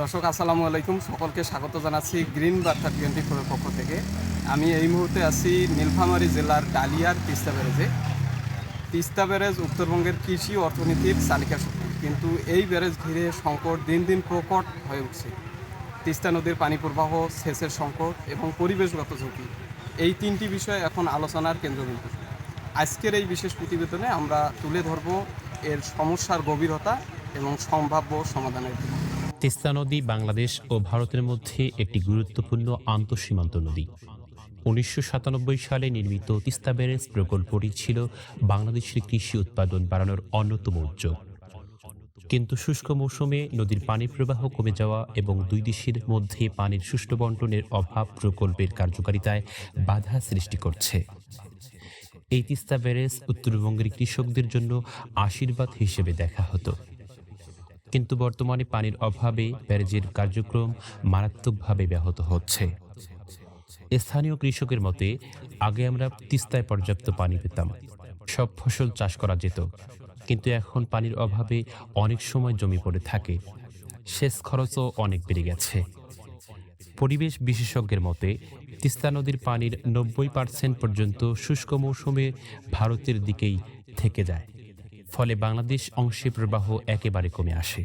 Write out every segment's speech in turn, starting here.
দর্শক, আসসালামু আলাইকুম। সকলকে স্বাগত জানাচ্ছি গ্রিন বার্তা টোয়েন্টি ফোরের পক্ষ থেকে। আমি এই মুহূর্তে আছি নীলফামারী জেলার ডালিয়ার তিস্তা ব্যারেজে। তিস্তা ব্যারেজ উত্তরবঙ্গের কৃষি অর্থনীতির চালিকা শক্তি। কিন্তু এই ব্যারেজ ঘিরে সংকট দিন দিন প্রকট হয়ে উঠছে। তিস্তা নদীর পানি প্রবাহ, সেচের সংকট এবং পরিবেশগত ঝুঁকি, এই তিনটি বিষয় এখন আলোচনার কেন্দ্রবিন্দু। আজকের এই বিশেষ প্রতিবেদনে আমরা তুলে ধরব এর সমস্যার গভীরতা এবং সম্ভাব্য সমাধানের দিক। তিস্তা নদী বাংলাদেশ ও ভারতের মধ্যে একটি গুরুত্বপূর্ণ আন্তঃসীমান্ত নদী। উনিশশো সাতানব্বই সালে নির্মিত তিস্তা ব্যারেজ প্রকল্পটি ছিল বাংলাদেশের কৃষি উৎপাদন বাড়ানোর অন্যতম উদ্যোগ কিন্তু শুষ্ক মৌসুমে নদীর পানি প্রবাহ কমে যাওয়া এবং দুই দেশের মধ্যে পানির সুষ্ঠু বন্টনের অভাব প্রকল্পের কার্যকারিতায় বাধা সৃষ্টি করছে। এই তিস্তা ব্যারেজ উত্তরবঙ্গের কৃষকদের জন্য আশীর্বাদ হিসেবে দেখা হতো। কিন্তু বর্তমানে পানির অভাবে ব্যারেজের কার্যক্রম মারাত্মকভাবে ব্যাহত হচ্ছে। স্থানীয় কৃষকের মতে, আগে আমরা তিস্তায় পর্যাপ্ত পানি পেতাম। সব ফসল চাষ করা যেত। কিন্তু এখন পানির অভাবে অনেক সময় জমি পড়ে থাকে। সেচ খরচও অনেক বেড়ে গেছে। পরিবেশ বিশেষজ্ঞের মতে, তিস্তা নদীর পানির নব্বই পার্সেন্ট পর্যন্ত শুষ্ক মৌসুমে ভারতের দিকেই থেকে যায়। ফলে বাংলাদেশ অংশে প্রবাহ একেবারে কমে আসে।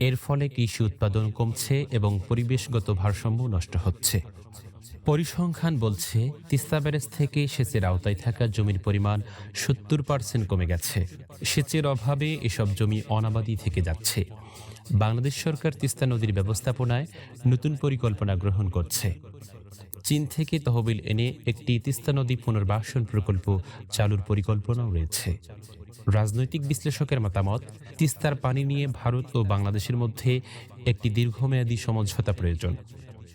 এর ফলে কৃষি উৎপাদন কমছে এবং পরিবেশগত ভারসাম্য নষ্ট হচ্ছে। পরিসংখ্যান বলছে, তিস্তা ব্যারেজ থেকে সেচের আওতায় থাকা জমির পরিমাণ সত্তর পার্সেন্ট কমে গেছে। সেচের অভাবে এসব জমি অনাবাদি থেকে যাচ্ছে। বাংলাদেশ সরকার তিস্তা নদীর ব্যবস্থাপনায় নতুন পরিকল্পনা গ্রহণ করছে। চীন থেকে তহবিল এনে একটি তিস্তা নদী পুনর্বাসন প্রকল্প চালুর পরিকল্পনাও রয়েছে। রাজনৈতিক বিশ্লেষকের মতামত, তিস্তার পানি নিয়ে ভারত ও বাংলাদেশের মধ্যে একটি দীর্ঘমেয়াদী সমঝোতা প্রয়োজন।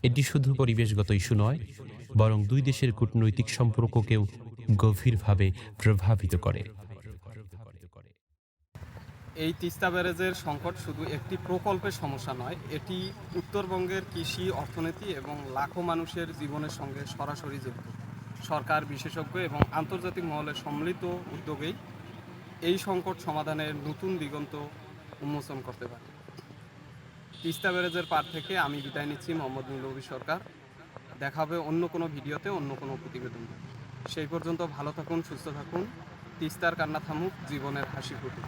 এটি শুধু পরিবেশগত ইস্যু নয়, বরং দুই দেশের কূটনৈতিক সম্পর্ককেও গভীরভাবে প্রভাবিত করে। এই তিস্তা ব্যারেজের সংকট শুধু একটি প্রকল্পের সমস্যা নয়, এটি উত্তরবঙ্গের কৃষি, অর্থনীতি এবং লাখো মানুষের জীবনের সঙ্গে সরাসরি জড়িত। সরকার, বিশেষজ্ঞ এবং আন্তর্জাতিক মহলের সম্মিলিত উদ্যোগেই এই সংকট সমাধানের নতুন দিগন্ত উন্মোচন করতে পারে। তিস্তা ব্যারেজের পার থেকে আমি বিদায় নিচ্ছি, মোহাম্মদ নীলবী সরকার। দেখা হবে অন্য কোনো ভিডিওতে, অন্য কোনো প্রতিবেদন। সেই পর্যন্ত ভালো থাকুন, সুস্থ থাকুন। তিস্তার কান্না থামুক, জীবনের হাসি ফুটুক।